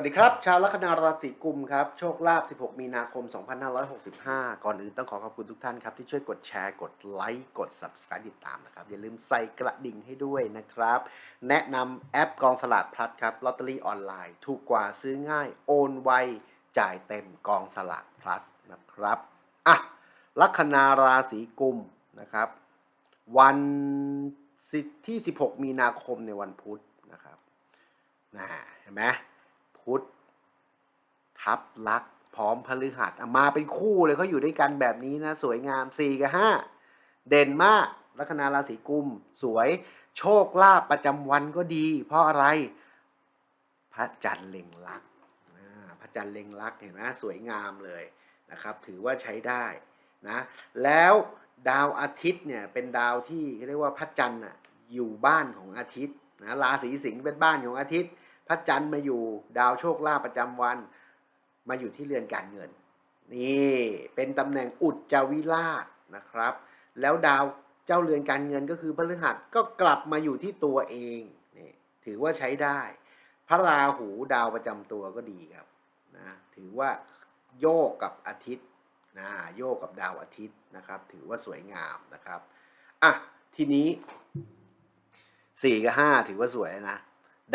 วัสดีครับ ชาวลัคนาราศีกุมครับ โชคลาภ 16 มีนาคม 2565 ก่อนอื่นต้องขอขอบคุณทุกท่านครับ ที่ช่วยกดแชร์กดไลค์กด Subscribe ติดตามนะครับ อย่าลืมใส่กระดิ่งให้ด้วยนะครับ แนะนำแอปกองสลากพลัดครับลอตเตอรี่ออนไลน์ ถูกกว่าซื้อง่ายโอนไว จ่ายเต็มกองสลากพลัสนะครับอะลัคนาราศีกุมนะครับ วันที่ 16 มีนาคมในวันพุธนะครับนะเห็นไหม พุธทับลักษ์พร้อมพฤหัสมาเป็นคู่เลยเขาอยู่ด้วยกันแบบนี้นะ สวยงาม4กับ5เด่นมากลัคนาราศีกุม สวยโชคลาภประจำวันก็ดี เพราะอะไร พระจันทร์เล็งลักษ์พระจันทร์เล็งลักษ์เห็นไหมสวยงามเลยนะครับ ถือว่าใช้ได้นะแล้วดาวอาทิตย์เนี่ยเป็นดาวที่เรียกว่าพระจันทร์อยู่บ้านของอาทิตย์นะราศีสิงห์เป็นบ้านของอาทิตย์ พระจันทร์มาอยู่ดาวโชคลาภประจำวัน มาอยู่ที่เรือนการเงิน นี่เป็นตำแหน่งอุจจวิราชนะครับ แล้วดาวเจ้าเรือนการเงินก็คือพฤหัสก็กลับมาอยู่ที่ตัวเองนี่ถือว่าใช้ได้ พระราหูดาวประจำตัวก็ดีครับนะถือว่าโยกกับอาทิตย์นะโยกกับดาวอาทิตย์นะครับ ถือว่าสวยงามนะครับอะทีนี้สี่กับห้าถือว่าสวยนะ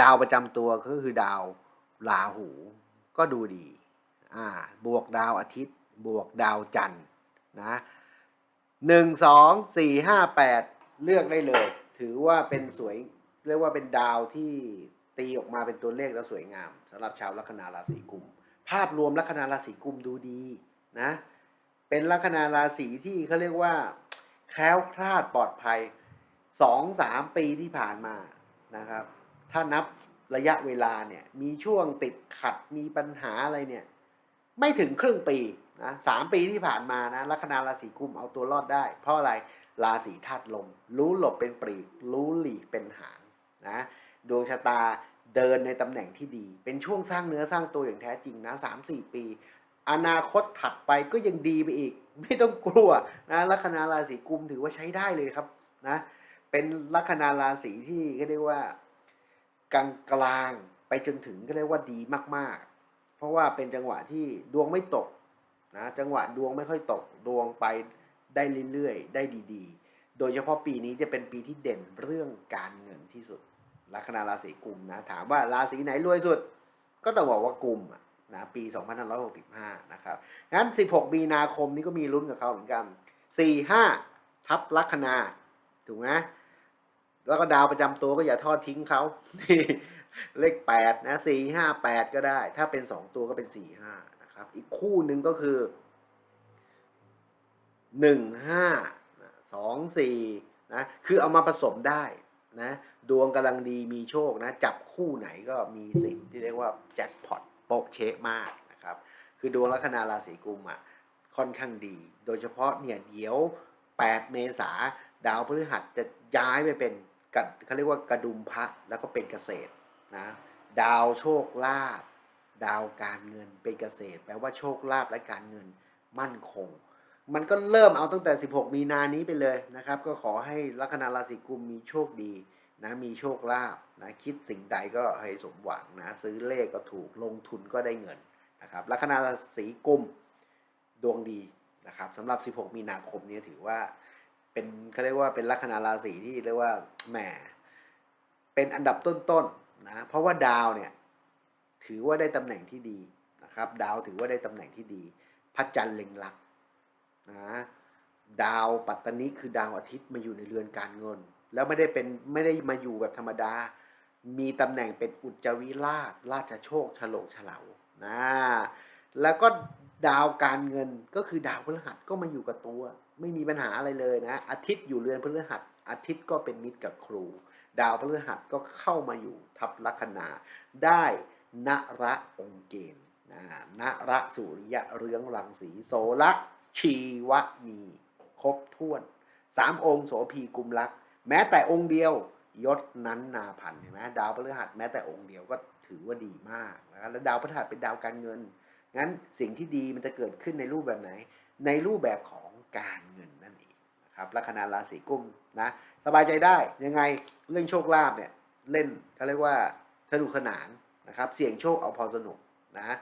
ดาวประจำตัวก็คือดาวราหู ก็ดูดี อ่า บวกดาวอาทิตย์ บวกดาวจันทร์นะหนึ่งสองสี่ห้าแปดเลือกได้เลย ถือว่าเป็นสวย เรียกว่าเป็นดาวที่ตีออกมาเป็นตัวเลขแล้วสวยงามสำหรับชาวลัคนาราศีกุม ภาพรวมลัคนาราศีกุมดูดีนะ เป็นลัคนาราศีที่เขาเรียกว่า แคล้วคลาดปลอดภัยสองสามปีที่ผ่านมานะครับ ถ้านับระยะเวลาเนี่ยมีช่วงติดขัดมีปัญหาอะไรเนี่ยไม่ถึงครึ่งปีนะสามปีที่ผ่านมานะลัคนาราศีกุมเอาตัวรอดได้ เพราะอะไรราศีธาตุลม รู้หลบเป็นปรีก รู้หลีกเป็นหางนะดวงชะตาเดินในตำแหน่งที่ดี เป็นช่วงสร้างเนื้อสร้างตัวอย่างแท้จริงนะสามสี่ปี อนาคตถัดไปก็ยังดีไปอีก ไม่ต้องกลัวนะลัคนาราศีกุมถือว่าใช้ได้เลยครับนะเป็นลัคนาราศีที่เขาเรียกว่า กลางกลางๆไปจนถึงก็เรียกว่าดีมากๆ เพราะว่าเป็นจังหวะที่ดวงไม่ตกนะจังหวะดวงไม่ค่อยตกดวงไปได้เรื่อยๆ ได้ดีๆ โดยเฉพาะปีนี้จะเป็นปีที่เด่นเรื่องการเงินที่สุด ลัคนาราศีกุมนะถามว่าราศีไหนรวยสุด ก็ต้องบอกว่ากุมนะปี 2565 นะครับ งั้น 16 มีนาคมนี้ก็มีลุ้นกับเขาเหมือนกัน 45 ทับลัคนา ถูกไหม แล้วก็ดาวประจำตัวก็อย่าทอดทิ้งเขาเลขแปดนะสี่ห้าแปดก็ได้ ถ้าเป็นสองตัวก็เป็นสี่ห้านะครับ อีกคู่หนึ่งก็คือหนึ่งห้าสองสี่นะคือเอามาผสมได้นะดวงกำลังดีมีโชคนะ จับคู่ไหนก็มีสิทธิ์ที่เรียกว่าแจ็คพอตโป๊กเชะมากนะครับ คือดวงลัคนาราศีกุมอะค่อนข้างดี โดยเฉพาะเนี่ยเดี๋ยว 8 เมษาดาวพฤหัสจะย้ายไปเป็น กัดเขาเรียกว่ากระดุมพระแล้วก็เป็นเกษตรนะดาวโชคลาภดาวการเงินเป็นเกษตร แปลว่าโชคลาภและการเงินมั่นคง มันก็เริ่มเอาตั้งแต่ 16 มีนานี้ไปเลยนะครับ ก็ขอให้ลัคนาราศีกุมมีโชคดีนะมีโชคลาภนะคิดสิ่งใดก็ให้สมหวังนะซื้อเลขก็ถูกลงทุนก็ได้เงินนะครับลัคนาราศีกุมดวงดีนะครับสำหรับ 16 มีนาคมนี้ถือว่า เป็นเขาเรียกว่าเป็นลัคนาราศีที่เรียกว่าแหมเป็นอันดับต้นๆนะเพราะว่าดาวเนี่ยถือว่าได้ตำแหน่งที่ดีนะครับ ดาวถือว่าได้ตำแหน่งที่ดี พระจันทร์เล็งลักนะดาวปัตตนิคือดาวอาทิตย์มาอยู่ในเรือนการเงิน แล้วไม่ได้เป็นไม่ได้มาอยู่แบบธรรมดา มีตำแหน่งเป็นอุจจวิราช ราชโชคฉลกเฉลานะแล้วก็ ดาวการเงินก็คือดาวพฤหัสก็มาอยู่กับตัว ไม่มีปัญหาอะไรเลยนะ อาทิตย์อยู่เรือนพฤหัส อาทิตย์ก็เป็นมิตรกับครู ดาวพฤหัสก็เข้ามาอยู่ทับลัคนา ได้นระองค์เกณฑ์นะนระสุริยะเรืองรังสีโสละชีวะมีครบถ้วนสามองค์โสภีกุมลักแม้แต่องค์เดียวยศนั้นนาพันเห็นไหมดาวพฤหัสแม้แต่องค์เดียวก็ถือว่าดีมากนะแล้วดาวพฤหัสเป็นดาวการเงิน งั้นสิ่งที่ดีมันจะเกิดขึ้นในรูปแบบไหน ในรูปแบบของการเงินนั่นเองนะครับลัคนาราศีกุมนะสบายใจได้ยังไงเรื่องโชคลาภเนี่ยเล่นเขาเรียกว่าสนุกสนานนะครับ เสี่ยงโชคเอาพอสนุกนะ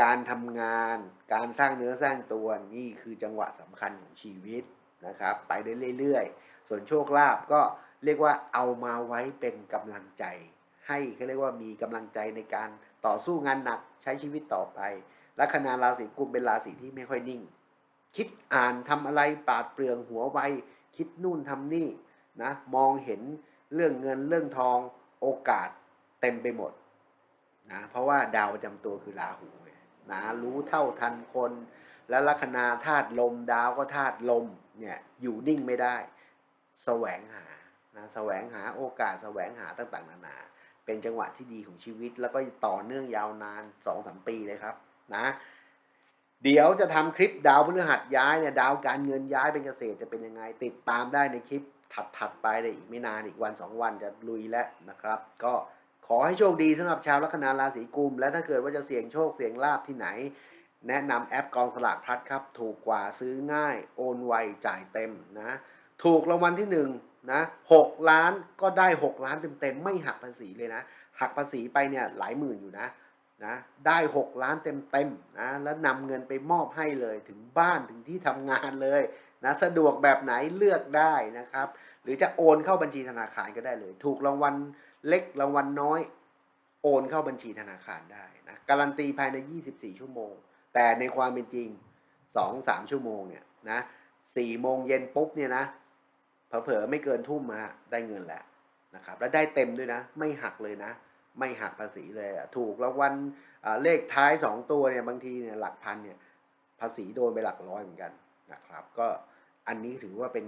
การทำงานการสร้างเนื้อสร้างตัวนี่คือจังหวะสำคัญของชีวิตนะครับ ไปได้เรื่อยๆ ส่วนโชคลาภก็เรียกว่าเอามาไว้เป็นกำลังใจ ให้เขาเรียกว่ามีกำลังใจในการ ต่อสู้งานหนักใช้ชีวิตต่อไปลัคนาราศีกุมเป็นราศีที่ไม่ค่อยนิ่ง คิดอ่านทำอะไรปาดเปรื่องหัวไวคิดนู่นทำนี่นะมองเห็นเรื่องเงินเรื่องทองโอกาสเต็มไปหมดนะเพราะว่าดาวประจำตัวคือราหูนะรู้เท่าทันคน และลัคนาธาตุลมดาวก็ธาตุลมเนี่ยอยู่นิ่งไม่ได้ แสวงหานะแสวงหาโอกาสแสวงหาต่างๆ นานา เป็นจังหวะที่ดีของชีวิต แล้วก็ต่อเนื่องยาวนาน2อสปีเลยครับนะเดี๋ยวจะทำคลิปดาวพฤหัสย้ายเนี่ยดาวการเงินย้ายเป็นเกษตรจะเป็นยังไง ติดตามได้ในคลิปถัดๆไปเลยอีกไม่นานอีกวันสองวันจะลุยแล้วนะครับ ก็ขอให้โชคดีสำหรับชาวลัคนาราศีกุม และถ้าเกิดว่าจะเสี่ยงโชคเสี่ยงลาบที่ไหน แนะนำแอปกองสลากพลัดครับ ถูกกว่าซื้อง่ายโอนไวจ่ายเต็มนะ ถูกรางวัลที่ห นะหกล้านก็ได้หกล้านเต็มๆไม่หักภาษีเลยนะ หักภาษีไปเนี่ยหลายหมื่นอยู่นะนะได้ 6 ล้านเต็มๆนะแล้วนำเงินไปมอบให้เลยถึงบ้านถึงที่ทำงานเลยนะสะดวกแบบไหนเลือกได้นะครับ หรือจะโอนเข้าบัญชีธนาคารก็ได้เลย ถูกรางวัลเล็กรางวัลน้อย โอนเข้าบัญชีธนาคารได้นะการันตีภายใน 24 ชั่วโมง แต่ในความเป็นจริง 2-3 ชั่วโมงเนี่ยนะ4โมงเย็นปุ๊บเนี่ยนะ เผลอๆไม่เกินทุ่มมาได้เงินแหละนะครับ แล้วได้เต็มด้วยนะ ไม่หักเลยนะ ไม่หักภาษีเลยถูกรางวัลเลขท้ายสองตัวเนี่ยบางทีเนี่ยหลักพันเนี่ยภาษีโดนไปหลักร้อยเหมือนกันนะครับ ก็อันนี้ถือว่าเป็น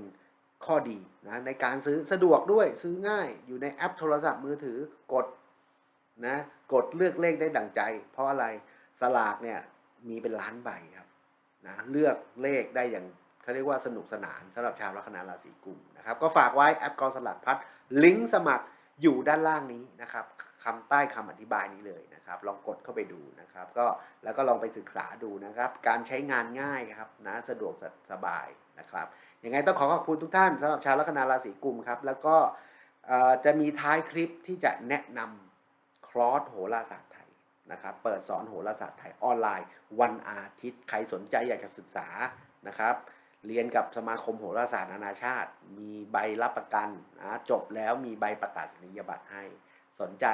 ข้อดีนะในการซื้อสะดวกด้วยซื้อง่ายอยู่ในแอปโทรศัพท์มือถือกดนะกดเลือกเลขได้ดั่งใจ เพราะอะไรสลากเนี่ยมีเป็นล้านใบครับนะเลือกเลขได้อย่าง เขาเรียกว่าสนุกสนานสำหรับชาวลัคนาราศีกุมนะครับ ก็ฝากไว้แอปกองสลักพัดลิงก์สมัครอยู่ด้านล่างนี้นะครับคำใต้คำอธิบายนี้เลยนะครับ ลองกดเข้าไปดูนะครับ ก็แล้วก็ลองไปศึกษาดูนะครับ การใช้งานง่ายครับนะสะดวกสสบายนะครับยังไงต้องขอขอบคุณทุกท่านสำหรับชาวลัคนาราศีกุมครับ แล้วก็จะมีท้ายคลิปที่จะแนะนำคลอสโหราศาสตร์ไทยนะครับ เปิดสอนโหราศาสตร์ไทยออนไลน์ วันอาทิตย์ใครสนใจอยากจะศึกษานะครับ เรียนกับสมาคมโหราศาสตร์นานาชาติ มีใบรับประกันนะจบแล้วมีใบประกาศนียบัตรให้ สนใจ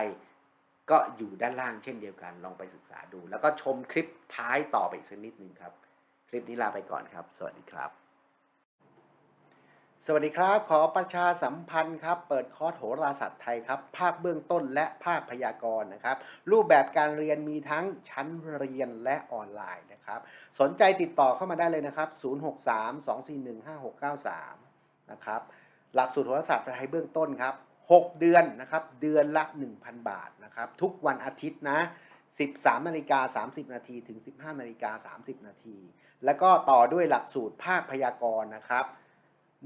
ก็อยู่ด้านล่างเช่นเดียวกัน ลองไปศึกษาดู แล้วก็ชมคลิปท้ายต่อไปอีกสักนิดหนึ่งครับ คลิปนี้ลาไปก่อนครับ สวัสดีครับ สวัสดีครับ ขอประชาสัมพันธ์ครับ เปิดคอร์สโหราศาสตร์ไทยครับ ภาคเบื้องต้นและภาคพยากรณ์นะครับ รูปแบบการเรียนมีทั้งชั้นเรียนและออนไลน์นะครับ สนใจติดต่อเข้ามาได้เลยนะครับ 063-241-5693 นะครับ หลักสูตรโหราศาสตร์ไทยเบื้องต้นครับ 6 เดือนนะครับ เดือนละ 1,000 บาทนะครับ ทุกวันอาทิตย์นะ13นาฬิกา30 นาทีถึง 15นาฬิกา30 นาที แล้วก็ต่อด้วยหลักสูตรภาคพยากรณ์นะครับ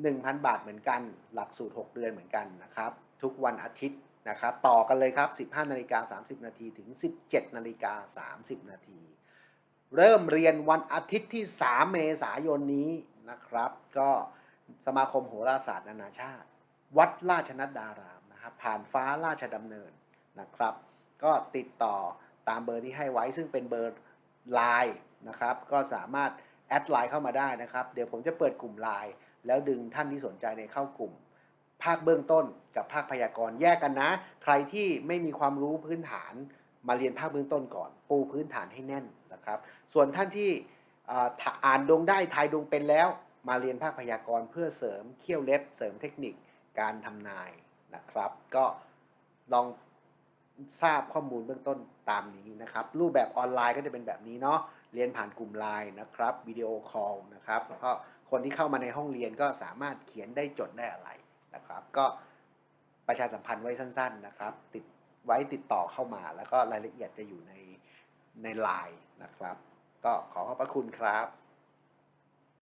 1,000 บาทเหมือนกัน หลักสูตร 6 เดือนเหมือนกันนะครับ ทุกวันอาทิตย์นะครับ ต่อกันเลยครับ 15นาฬิกา30 นาทีถึง 17นาฬิกา30 นาที เริ่มเรียนวันอาทิตย์ที่ 3 เมษายนนี้นะครับ ก็สมาคมโหราศาสตร์นานาชาติ วัดราชนัดดารามนะครับ ผ่านฟ้าราชดำเนินนะครับ ก็ติดต่อตามเบอร์ที่ให้ไว้ซึ่งเป็นเบอร์ไลน์นะครับ ก็สามารถแอดไลน์เข้ามาได้นะครับ เดี๋ยวผมจะเปิดกลุ่มไลน์ แล้วดึงท่านที่สนใจในเข้ากลุ่ม ภาคเบื้องต้นกับภาคพยากรณ์แยกกันนะ ใครที่ไม่มีความรู้พื้นฐานมาเรียนภาคเบื้องต้นก่อน ปูพื้นฐานให้แน่นนะครับ ส่วนท่านที่อ่าอานดวงได้ทายดวงเป็นแล้ว มาเรียนภาคพยากรณ์เพื่อเสริมเขี้ยวเล็บ เสริมเทคนิคการทำนายนะครับ ก็ลองทราบข้อมูลเบื้องต้นตามนี้นะครับ รูปแบบออนไลน์ก็จะเป็นแบบนี้เนาะเรียนผ่านกลุ่มไลน์นะครับวิดีโอคอลนะครับแล้วก็ คนที่เข้ามาในห้องเรียนก็สามารถเขียนได้จดได้อะไรนะครับ ก็ประชาสัมพันธ์ไว้สั้น ๆนะครับ ติดไว้ติดต่อเข้ามา แล้วก็รายละเอียดจะอยู่ในในไลน์นะครับ ก็ขอขอบพระคุณครับ